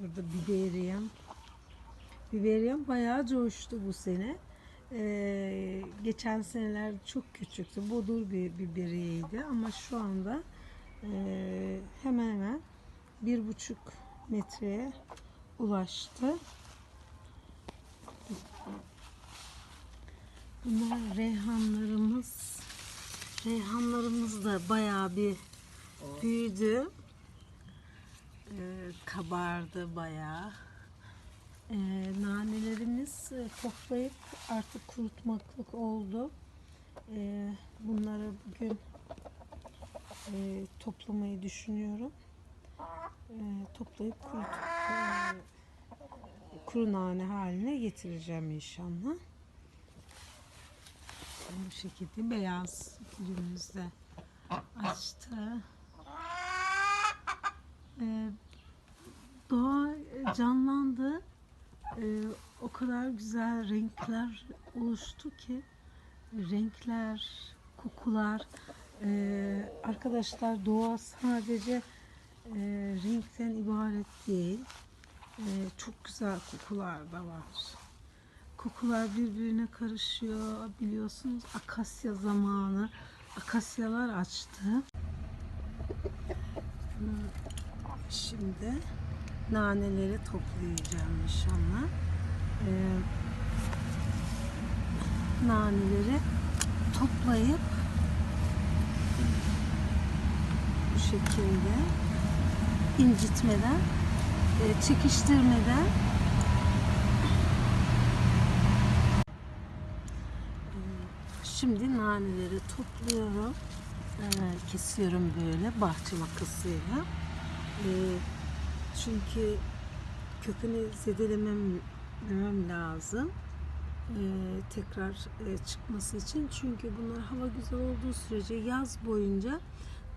Burada biberiyem. Biberiyem bayağı coştu bu sene. Ee, geçen seneler çok küçüktü. Bodur bir biberiyeydi ama şu anda e, hemen hemen bir buçuk metreye ulaştı. Bunlar reyhanlarımız. Reyhanlarımız da bayağı bir büyüdü. Ee, kabardı bayağı. Ee, nanelerimiz e, toplayıp artık kurutmaklık oldu. Ee, bunları bugün e, toplamayı düşünüyorum. Ee, toplayıp kurut, e, kuru nane haline getireceğim inşallah. Bu şekilde beyaz gülümüz de açtı. Ee, doğa canlandı. Ee, o kadar güzel renkler oluştu ki renkler, kokular. Ee, arkadaşlar doğa sadece e, renkten ibaret değil. Ee, çok güzel kokular da var. Kokular birbirine karışıyor. Biliyorsunuz akasya zamanı. Akasyalar açtı. Şimdi naneleri toplayacağım inşallah. Ee, naneleri toplayıp bu şekilde incitmeden, e, çekiştirmeden Şimdi naneleri topluyorum. Kesiyorum böyle bahçe makasıyla. Ee, çünkü kökünü zedelemem lazım. Ee, tekrar e, çıkması için. Çünkü bunlar hava güzel olduğu sürece yaz boyunca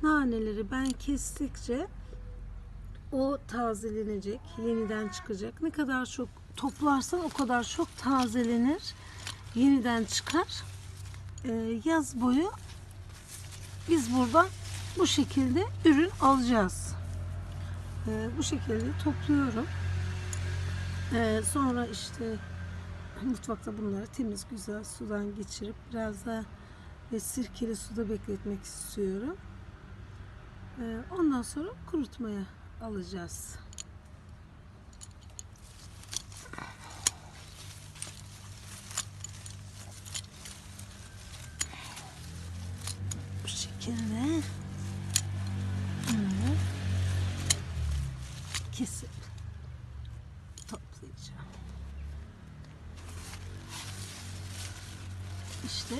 naneleri ben kestikçe o tazelenecek, yeniden çıkacak. Ne kadar çok toplarsan o kadar çok tazelenir, yeniden çıkar. Ee, yaz boyu biz buradan bu şekilde ürün alacağız. Ee, bu şekilde topluyorum. Ee, sonra işte mutfakta bunları temiz güzel sudan geçirip biraz da ve sirkeli suda bekletmek istiyorum. Ee, ondan sonra kurutmaya alacağız. Bu şekilde kesip toplayacağım. İşte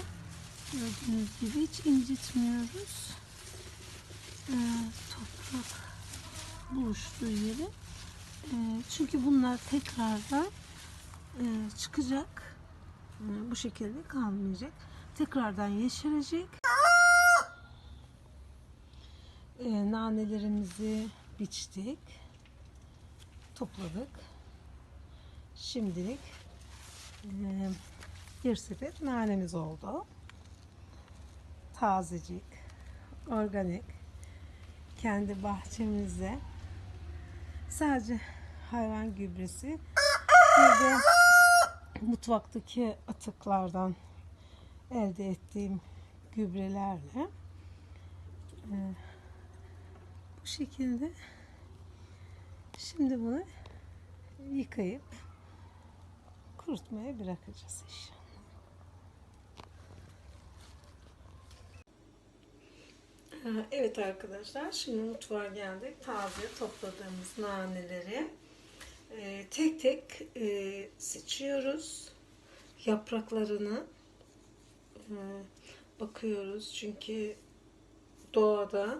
gördüğünüz gibi hiç incitmiyoruz. Ee, toprak buluştuğu yeri. Ee, çünkü bunlar tekrardan e, çıkacak. Ee, bu şekilde kalmayacak. Tekrardan yeşerecek. Ee, nanelerimizi biçtik. Topladık. Şimdilik e, bir sepet nanemiz oldu. Tazecik, organik, kendi bahçemizde sadece hayvan gübresi bir de mutfaktaki atıklardan elde ettiğim gübrelerle e, bu şekilde şimdi bunu yıkayıp kurutmaya bırakacağız inşallah. Evet arkadaşlar şimdi mutfağa geldik. Taze topladığımız naneleri e, tek tek e, seçiyoruz. Yapraklarını e, bakıyoruz. Çünkü doğada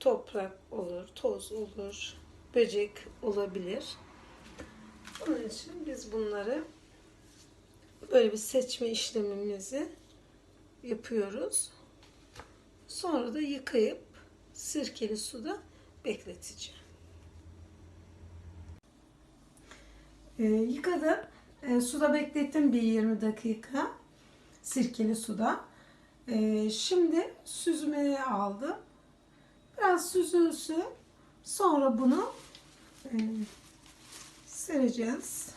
toprak olur, toz olur, böcek olabilir. Onun için biz bunları böyle bir seçme işlemimizi yapıyoruz. Sonra da yıkayıp sirkeli suda bekleteceğim. Ee, yıkadım. Ee, suda beklettim bir 20 dakika. Sirkeli suda. Ee, şimdi süzmeye aldım. Biraz süzülsün. Sonra bunu e, sereceğiz.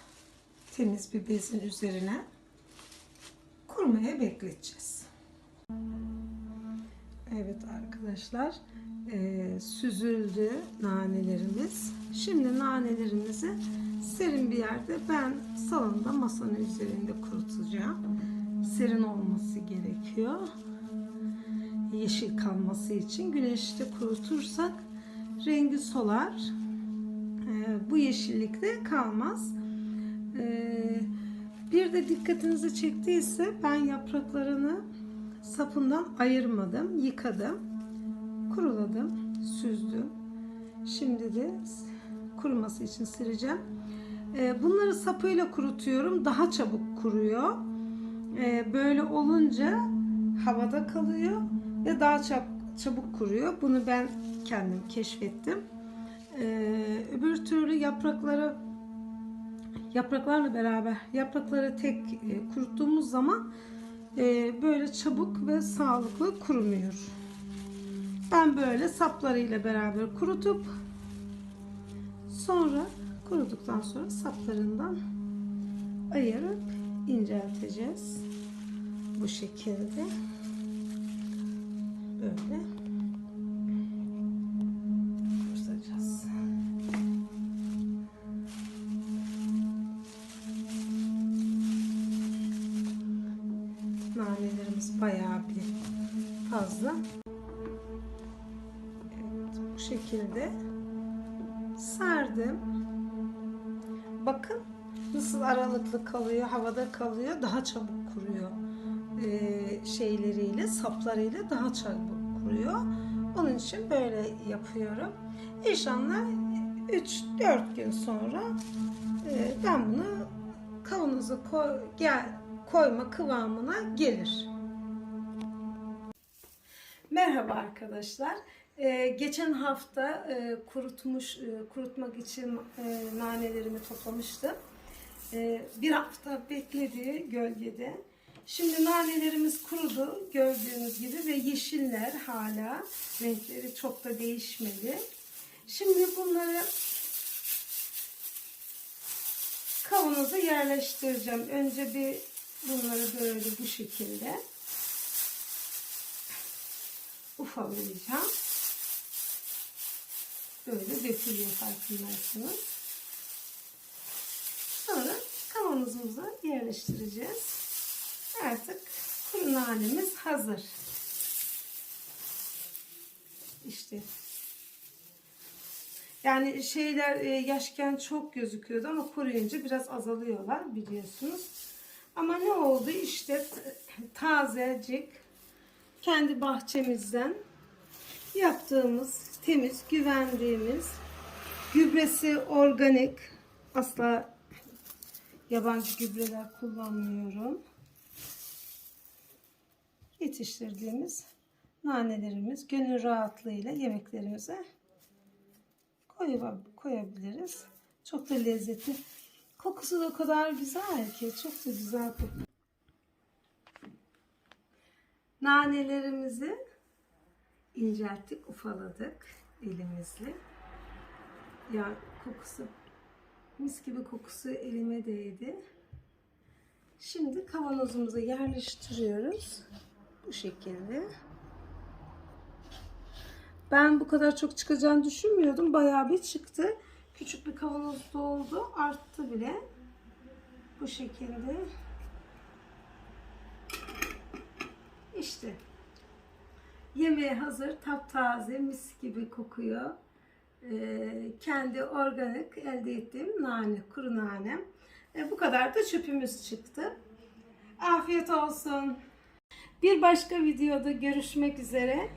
Temiz bir bezin üzerine. Kurumaya bekleteceğiz. Evet arkadaşlar e, süzüldü nanelerimiz. Şimdi nanelerimizi serin bir yerde ben salonda masanın üzerinde kurutacağım. Serin olması gerekiyor. Yeşil kalması için güneşte kurutursak rengi solar. E, bu yeşillikte kalmaz. E, bir de dikkatinizi çektiyse ben yapraklarını sapından ayırmadım, yıkadım, kuruladım, süzdüm. Şimdi de kuruması için sileceğim. Ee, Bunları sapıyla kurutuyorum, daha çabuk kuruyor. Ee, Böyle olunca havada kalıyor ve daha çabuk, çabuk kuruyor. Bunu ben kendim keşfettim. Ee, Öbür türlü yaprakları yapraklarla beraber yaprakları tek e, kuruttuğumuz zaman e, böyle çabuk ve sağlıklı kurumuyor. Ben böyle saplarıyla beraber kurutup sonra kuruduktan sonra saplarından ayırıp incelteceğiz. Bu şekilde böyle. Nanelerimiz bayağı bir fazla. Evet, bu şekilde serdim. Bakın nasıl aralıklı kalıyor, havada kalıyor, daha çabuk kuruyor. Ee, şeyleriyle, saplarıyla daha çabuk kuruyor. Onun için böyle yapıyorum. İnşallah 3-4 gün sonra e, ben bunu kavanoza koy, gel, koyma kıvamına gelir. Merhaba arkadaşlar. Ee, geçen hafta e, kurutmuş e, kurutmak için e, nanelerimi toplamıştım. E, bir hafta bekledi gölgede. Şimdi nanelerimiz kurudu gördüğünüz gibi ve yeşiller hala renkleri çok da değişmedi. Şimdi bunları kavanoza yerleştireceğim. Önce bir bunları böyle bu şekilde ufalayacağım. Böyle dökülüyor farkındaysanız. Sonra kavanozumuza yerleştireceğiz. Artık kuru nanemiz hazır. İşte yani şeyler e, yaşken çok gözüküyordu ama kuruyunca biraz azalıyorlar biliyorsunuz. Ama ne oldu işte tazecik kendi bahçemizden yaptığımız temiz güvendiğimiz gübresi organik asla yabancı gübreler kullanmıyorum. Yetiştirdiğimiz nanelerimiz gönül rahatlığıyla yemeklerimize koyabiliriz. Çok da lezzetli. Kokusu da o kadar güzel ki. Çok da güzel kokuyor. Nanelerimizi incelttik, ufaladık elimizle. Ya kokusu mis gibi kokusu elime değdi. Şimdi kavanozumuza yerleştiriyoruz. Bu şekilde. Ben bu kadar çok çıkacağını düşünmüyordum. Bayağı bir çıktı. Küçük bir kavanoz doldu. Arttı bile. Bu şekilde. İşte. Yemeğe hazır. Taptaze, mis gibi kokuyor. Ee, kendi organik elde ettiğim nane, kuru nanem. E, bu kadar da çöpümüz çıktı. Afiyet olsun. Bir başka videoda görüşmek üzere.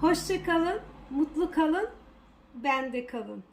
Hoşça kalın, mutlu kalın, bende kalın.